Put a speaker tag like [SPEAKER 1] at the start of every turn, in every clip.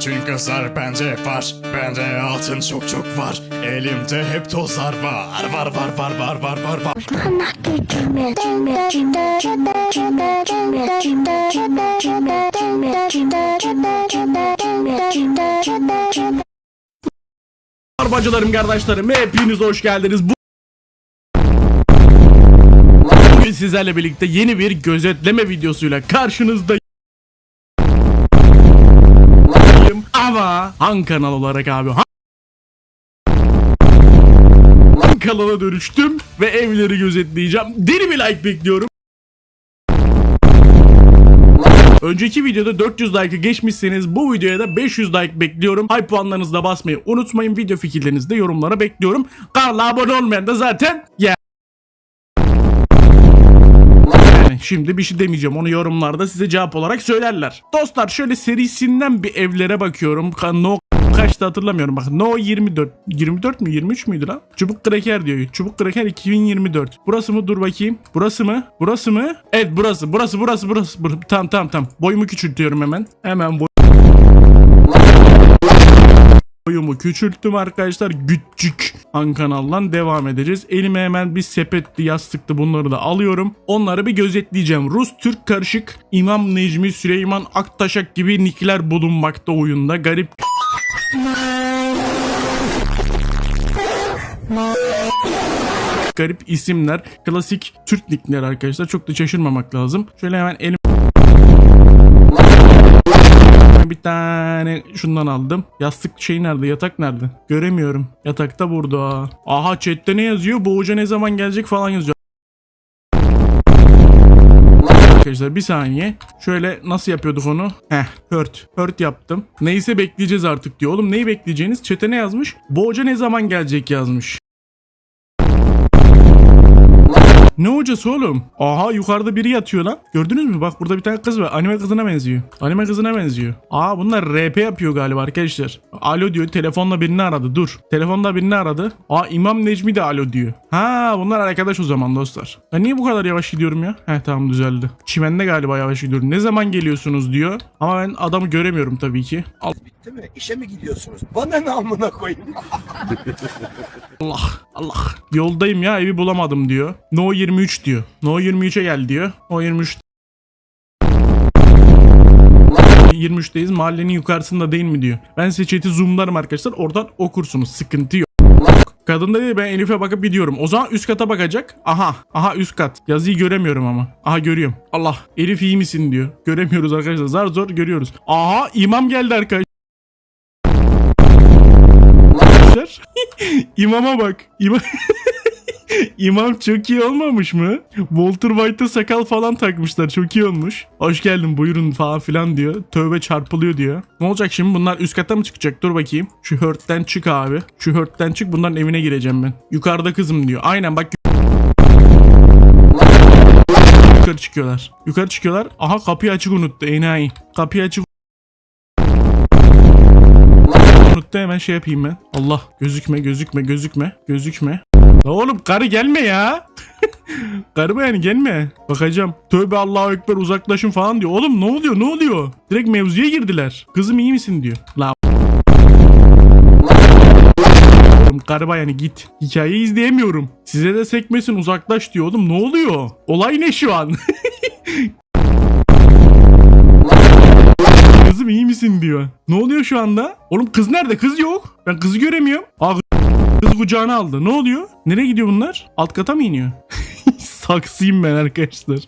[SPEAKER 1] Çünkü kızlar bence var. Bende altın çok çok var. Elimde hep tozlar var. Var var var var var var var.
[SPEAKER 2] Bacılarım kardeşlerim hepiniz hoş geldiniz. Bu- sizlerle birlikte yeni bir gözetleme videosuyla karşınızdayım. Ama Han kanal olarak abi Han kanala dönüştüm ve evleri gözetleyeceğim. Deli bir like bekliyorum. Önceki videoda 400 like'ı geçmişseniz bu videoya da 500 like bekliyorum. Hype puanlarınızı da basmayı unutmayın. Video fikirlerinizi de yorumlara bekliyorum. Kanala abone olmayan da zaten ya. Şimdi bir şey demeyeceğim. Onu yorumlarda size cevap olarak söylerler. Dostlar şöyle serisinden bir evlere bakıyorum. No kaçtı hatırlamıyorum. Bak No 24. 24 mü 23 müydü lan? Çubuk Kraker diyor. Çubuk Kraker 2024. Burası mı? Dur bakayım. Burası mı? Burası mı? Evet burası. Burası burası burası. Bur tamam tamam tamam. Boyumu küçültüyorum hemen. Hemen boy boyumu küçülttüm arkadaşlar. Güçcük Han kanaldan devam edeceğiz. Elime hemen bir sepetli yastıklı bunları da alıyorum. Onları bir gözetleyeceğim. Rus Türk karışık İmam Necmi Süleyman Aktaşak gibi nickler bulunmakta oyunda. Garip garip isimler. Klasik Türk nickler arkadaşlar. Çok da şaşırmamak lazım. Şöyle hemen elim bir tane şundan aldım. Yastık şey nerede? Yatak nerede? Göremiyorum. Yatakta burada. Aha chatte ne yazıyor? Bu hoca ne zaman gelecek falan yazıyor. Arkadaşlar bir saniye. Şöyle nasıl yapıyorduk onu? Heh hört. Hört yaptım. Neyse bekleyeceğiz artık diyor. Oğlum neyi bekleyeceğiniz? Çete ne yazmış? Bu hoca ne zaman gelecek yazmış. Ne hocası oğlum? Aha yukarıda biri yatıyor lan. Gördünüz mü? Bak burada bir tane kız var. Anime kızına benziyor. Anime kızına benziyor. Aa bunlar RP yapıyor galiba arkadaşlar. Alo diyor. Telefonla birini aradı. Dur. Telefonla birini aradı. Aa İmam Necmi de alo diyor. Ha bunlar arkadaş o zaman dostlar. Ben niye bu kadar yavaş gidiyorum ya? Heh tamam düzeldi. Çimende galiba yavaş gidiyorum. Ne zaman geliyorsunuz diyor. Ama ben adamı göremiyorum tabii ki. Al-
[SPEAKER 3] Bitti mi? İşe mi gidiyorsunuz? Bana ne amına koyayım?
[SPEAKER 2] Allah Allah. Yoldayım ya evi bulamadım diyor. No 23 diyor. No 23'e gel diyor. No 23 23'teyiz mahallenin yukarısında değil mi diyor. Ben size chat'i zoomlarım arkadaşlar oradan okursunuz sıkıntı yok. Kadın da dedi ben Elif'e bakıp gidiyorum. O zaman üst kata bakacak. Aha. Aha üst kat. Yazıyı göremiyorum ama. Aha görüyorum. Allah. Elif iyi misin diyor. Göremiyoruz arkadaşlar. Zar zor görüyoruz. Aha imam geldi arkadaşlar. İmama bak. İmam... İmam çok iyi olmamış mı? Walter White'a sakal falan takmışlar. Çok iyi olmuş. Hoş geldin buyurun falan filan diyor. Tövbe çarpılıyor diyor. Ne olacak şimdi? Bunlar üst kata mı çıkacak? Dur bakayım. Şu hörtten çık abi. Şu hörtten çık. Bunların evine gireceğim ben. Yukarıda kızım diyor. Aynen bak. Yukarı çıkıyorlar. Yukarı çıkıyorlar. Aha kapıyı açık unuttu. Enayi. Kapıyı açık unuttu hemen şey yapayım ben. Allah gözükme gözükme gözükme gözükme. La oğlum karı gelme ya. karı yani gelme. Bakacağım. Tövbe Allahu Ekber uzaklaşın falan diyor. Oğlum ne oluyor ne oluyor? Direkt mevzuya girdiler. Kızım iyi misin diyor. La karı yani git. Hikayeyi izleyemiyorum. Size de sekmesin uzaklaş diyor. Oğlum ne oluyor? Olay ne şu an? misin diyor. Ne oluyor şu anda? Oğlum kız nerede? Kız yok. Ben kızı göremiyorum. Aa kız kucağına aldı. Ne oluyor? Nereye gidiyor bunlar? Alt kata mı iniyor? Saksıyım ben arkadaşlar.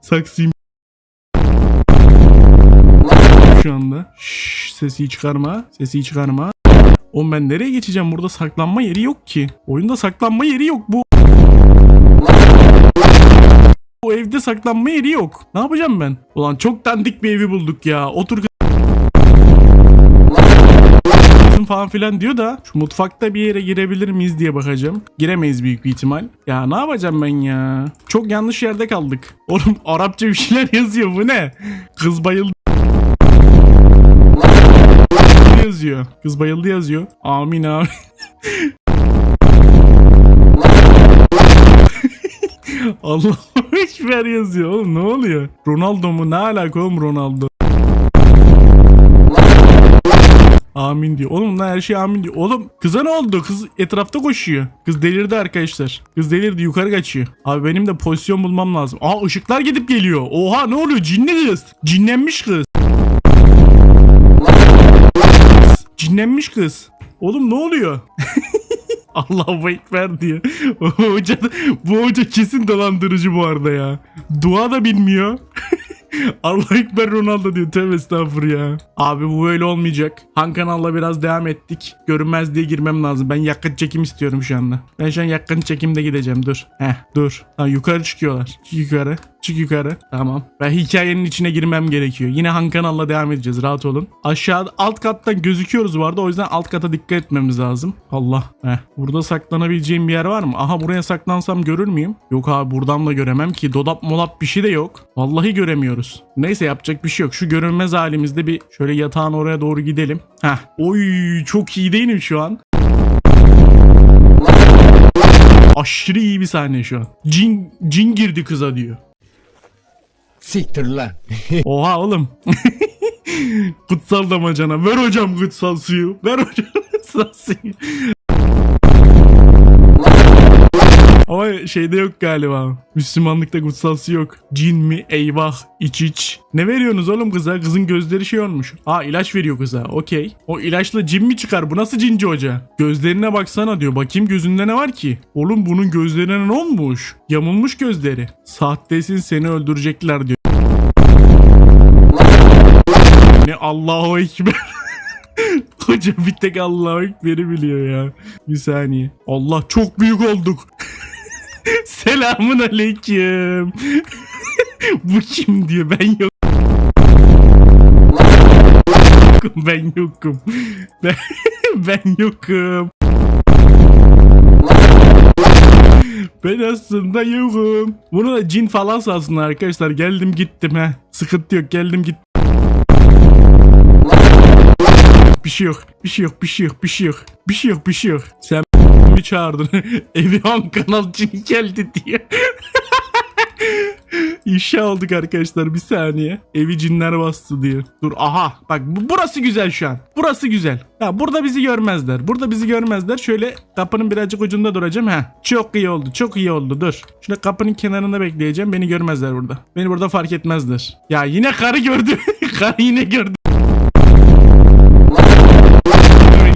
[SPEAKER 2] Saksıyım. Şu anda. Şşş, sesi çıkarma. Sesi çıkarma. Oğlum ben nereye geçeceğim? Burada saklanma yeri yok ki. Oyunda saklanma yeri yok. Bu bu evde saklanma yeri yok. Ne yapacağım ben? Ulan çok dandik bir evi bulduk ya. Otur falan filan diyor da şu mutfakta bir yere girebilir miyiz diye bakacağım. Giremeyiz büyük bir ihtimal. Ya ne yapacağım ben ya? Çok yanlış yerde kaldık. Oğlum Arapça bir şeyler yazıyor bu ne? Kız bayıldı yazıyor. Kız bayıldı yazıyor. Amin abi. Allah ekber yazıyor oğlum ne oluyor? Ronaldo mu? Ne alaka oğlum Ronaldo? Amin diyor. Oğlum bunlar her şey amin diyor. Oğlum kıza ne oldu? Kız etrafta koşuyor. Kız delirdi arkadaşlar. Kız delirdi yukarı kaçıyor. Abi benim de pozisyon bulmam lazım. Aa ışıklar gidip geliyor. Oha ne oluyor? Cinli kız. Cinlenmiş kız. Cinlenmiş kız. Oğlum ne oluyor? Allahu Ekber diyor. O hoca, bu hoca kesin dolandırıcı bu arada ya. Dua da bilmiyor. Allah Ekber Ronaldo diyor. Tövbe estağfurullah. Abi bu böyle olmayacak. Han kanalla biraz devam ettik. Görünmez diye girmem lazım. Ben yakın çekim istiyorum şu anda. Ben şu an yakın çekimde gideceğim. Dur. Heh dur. Ha, yukarı çıkıyorlar. Çık yukarı. Çık yukarı. Tamam. Ben hikayenin içine girmem gerekiyor. Yine Han kanalla devam edeceğiz. Rahat olun. Aşağıda alt kattan gözüküyoruz arada. O yüzden alt kata dikkat etmemiz lazım. Allah. Heh. Burada saklanabileceğim bir yer var mı? Aha buraya saklansam görür müyüm? Yok abi buradan da göremem ki. Dodap molap bir şey de yok. Vallahi göremiyoruz. Neyse yapacak bir şey yok. Şu görünmez halimizde bir şöyle yatağın oraya doğru gidelim. Heh. Oy çok iyi değil mi şu an? Aşırı iyi bir sahne şu an. Cin, cin girdi kıza diyor.
[SPEAKER 3] Siktir lan.
[SPEAKER 2] Oha oğlum. kutsal damacana. Ver hocam kutsal suyu. Ver hocam kutsal suyu. Ama şeyde yok galiba. Müslümanlıkta kutsal su yok. Cin mi? Eyvah. iç iç. Ne veriyorsunuz oğlum kıza? Kızın gözleri şey olmuş. Aa ilaç veriyor kıza. Okey. O ilaçla cin mi çıkar? Bu nasıl cinci hoca? Gözlerine baksana diyor. Bakayım gözünde ne var ki? Oğlum bunun gözlerine ne olmuş? Yamulmuş gözleri. Sahtesin seni öldürecekler diyor. Allahu Ekber. Hoca bir tek Allahu Ekber'i biliyor ya. Bir saniye. Allah çok büyük olduk. Selamun aleyküm. Bu kim diyor ben yok. Ben yokum. Ben, ben yokum. Ben aslında yokum. Bunu da cin falan salsınlar arkadaşlar. Geldim gittim he. Sıkıntı yok geldim gittim. Bir şey yok. Bir şey yok. Bir şey yok. Bir şey yok. Bir şey yok. Bir şey yok. Sen mi çağırdın? Evi han kanal cin geldi diye. İşe olduk arkadaşlar bir saniye. Evi cinler bastı diye. Dur aha bak bu- burası güzel şu an. Burası güzel. Ya burada bizi görmezler. Burada bizi görmezler. Şöyle kapının birazcık ucunda duracağım. Ha çok iyi oldu. Çok iyi oldu. Dur. Şöyle kapının kenarında bekleyeceğim. Beni görmezler burada. Beni burada fark etmezler. Ya yine karı gördü. karı yine gördü.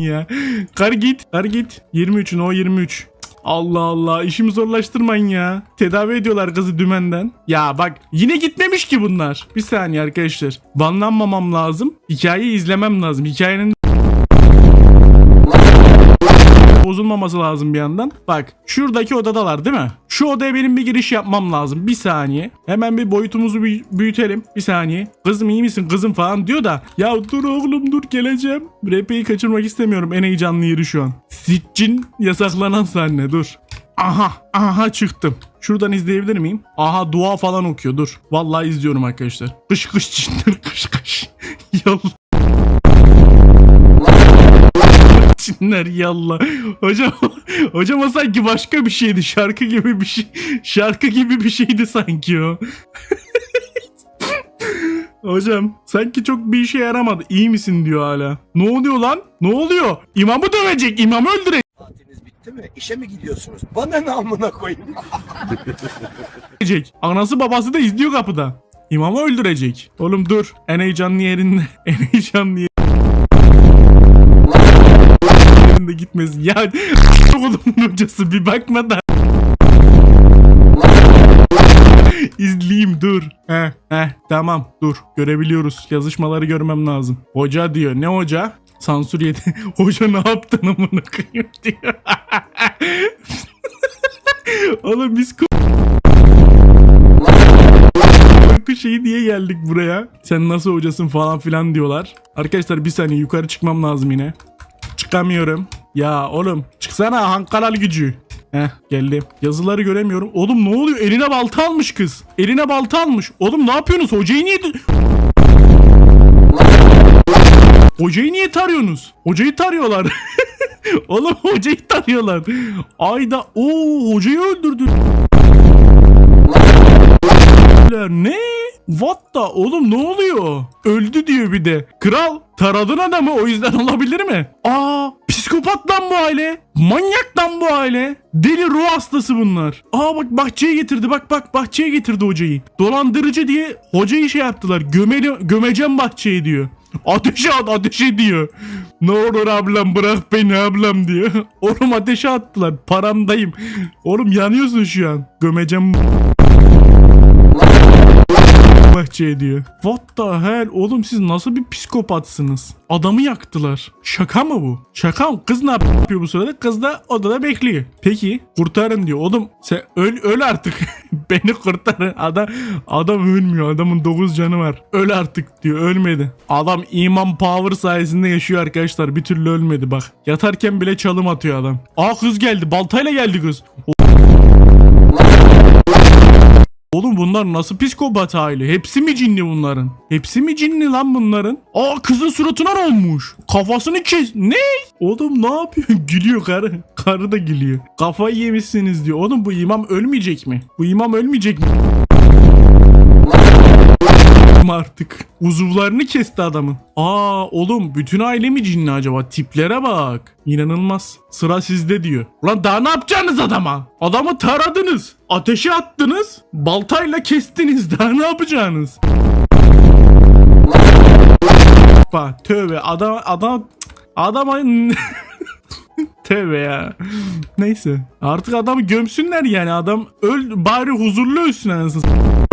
[SPEAKER 2] Ya. Kar git. Kar git. 23'ün o 23. Cık, Allah Allah işimi zorlaştırmayın ya. Tedavi ediyorlar kızı dümenden. Ya bak yine gitmemiş ki bunlar. Bir saniye arkadaşlar. Banlanmamam lazım. Hikayeyi izlemem lazım. Hikayenin bozulmaması lazım bir yandan. Bak şuradaki odadalar değil mi? Şu odaya benim bir giriş yapmam lazım. Bir saniye. Hemen bir boyutumuzu büy- büyütelim. Bir saniye. Kızım iyi misin kızım falan diyor da. Ya dur oğlum dur geleceğim. RP'yi kaçırmak istemiyorum. En heyecanlı yeri şu an. Sitcin yasaklanan sahne dur. Aha aha çıktım. Şuradan izleyebilir miyim? Aha dua falan okuyor dur. Vallahi izliyorum arkadaşlar. Kış kış cinler kış kış. Yallah. Cinler yallah. Hocam hocam o sanki başka bir şeydi. Şarkı gibi bir şey. Şarkı gibi bir şeydi sanki o. Hocam sanki çok bir işe yaramadı. İyi misin diyor hala. Ne oluyor lan? Ne oluyor? İmamı dövecek. imamı öldürecek.
[SPEAKER 3] Bitti mi? İşe mi gidiyorsunuz? Bana ne amına koyayım?
[SPEAKER 2] Anası babası da izliyor kapıda. İmamı öldürecek. Oğlum dur. En heyecanlı yerinde. En heyecanlı yerinde gitmesin. Ya oğlum hocası bir bakma da. İzleyeyim dur. Heh, heh, tamam dur. Görebiliyoruz. Yazışmaları görmem lazım. Hoca diyor. Ne hoca? Sansür yedi. hoca ne yaptın amına koyayım diyor. Oğlum biz korku şeyi diye geldik buraya. Sen nasıl hocasın falan filan diyorlar. Arkadaşlar bir saniye yukarı çıkmam lazım yine. Çıkamıyorum. Ya oğlum çıksana Hankaral gücü. Heh geldim. Yazıları göremiyorum. Oğlum ne oluyor? Eline balta almış kız. Eline balta almış. Oğlum ne yapıyorsunuz? Hocayı niye... Hocayı niye tarıyorsunuz? Hocayı tarıyorlar. Oğlum hocayı tarıyorlar. Ayda o hocayı öldürdü. Ne? What the oğlum ne oluyor? Öldü diyor bir de. Kral taradın adamı o yüzden olabilir mi? Aa psikopat lan bu aile. Manyak lan bu aile. Deli ruh hastası bunlar. Aa bak bahçeye getirdi bak bak bahçeye getirdi hocayı. Dolandırıcı diye hocayı şey yaptılar. Gömeli, gömeceğim bahçeyi diyor. Ateşe at ateşe diyor. Ne olur ablam bırak beni ablam diyor. Oğlum ateşe attılar paramdayım. Oğlum yanıyorsun şu an. Gömeceğim bahçeye diyor. What the hell? Oğlum siz nasıl bir psikopatsınız? Adamı yaktılar. Şaka mı bu? Şaka mı? Kız ne yapıyor bu sırada? Kız da odada bekliyor. Peki kurtarın diyor. Oğlum sen öl, öl artık. Beni kurtarın. Adam, adam ölmüyor. Adamın 9 canı var. Öl artık diyor. Ölmedi. Adam iman power sayesinde yaşıyor arkadaşlar. Bir türlü ölmedi bak. Yatarken bile çalım atıyor adam. Aa kız geldi. Baltayla geldi kız. Oğlum bunlar nasıl psikopat aile? Hepsi mi cinli bunların? Hepsi mi cinli lan bunların? Aa kızın suratına ne olmuş? Kafasını kes... Ne? Oğlum ne yapıyor? gülüyor karı. Karı da gülüyor. Kafayı yemişsiniz diyor. Oğlum bu imam ölmeyecek mi? Bu imam ölmeyecek mi? Artık. Uzuvlarını kesti adamın. Aa oğlum bütün aile mi cinli acaba? Tiplere bak. İnanılmaz. Sıra sizde diyor. Ulan daha ne yapacaksınız adama? Adamı taradınız. Ateşe attınız. Baltayla kestiniz. Daha ne yapacaksınız? Bak tövbe adam adam adama Tövbe ya. Neyse. Artık adamı gömsünler yani. Adam öl bari huzurlu ölsün anasını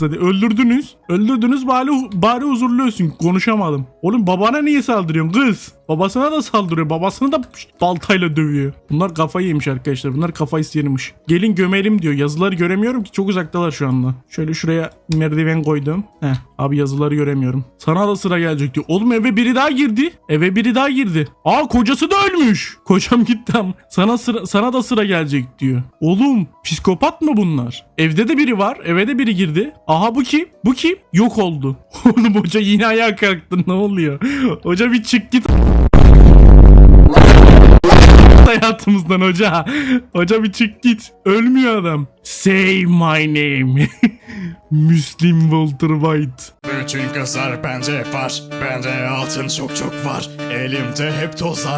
[SPEAKER 2] Hadi öldürdünüz. Öldürdünüz bari, bari huzurlu ölsün. Konuşamadım. Oğlum babana niye saldırıyorsun kız? Babasına da saldırıyor. Babasını da baltayla dövüyor. Bunlar kafayı yemiş arkadaşlar. Bunlar kafayı sıyırmış. Gelin gömelim diyor. Yazıları göremiyorum ki çok uzaktalar şu anda. Şöyle şuraya merdiven koydum. Heh abi yazıları göremiyorum. Sana da sıra gelecek diyor. Oğlum eve biri daha girdi. Eve biri daha girdi. Aa kocası da ölmüş. Kocam gitti ama. Sana, sıra, sana da sıra gelecek diyor. Oğlum psikopat mı bunlar? Evde de biri var. Eve de biri girdi. Aha bu kim? Bu kim? Yok oldu. Oğlum hoca yine ayağa kalktı. Ne oluyor? Hoca bir çık git hayatımızdan hoca. Hoca bir çık git. Ölmüyor adam. Say my name. Müslim Walter White.
[SPEAKER 1] Bütün kızlar bende var. Bende altın çok çok var. Elimde hep tozlar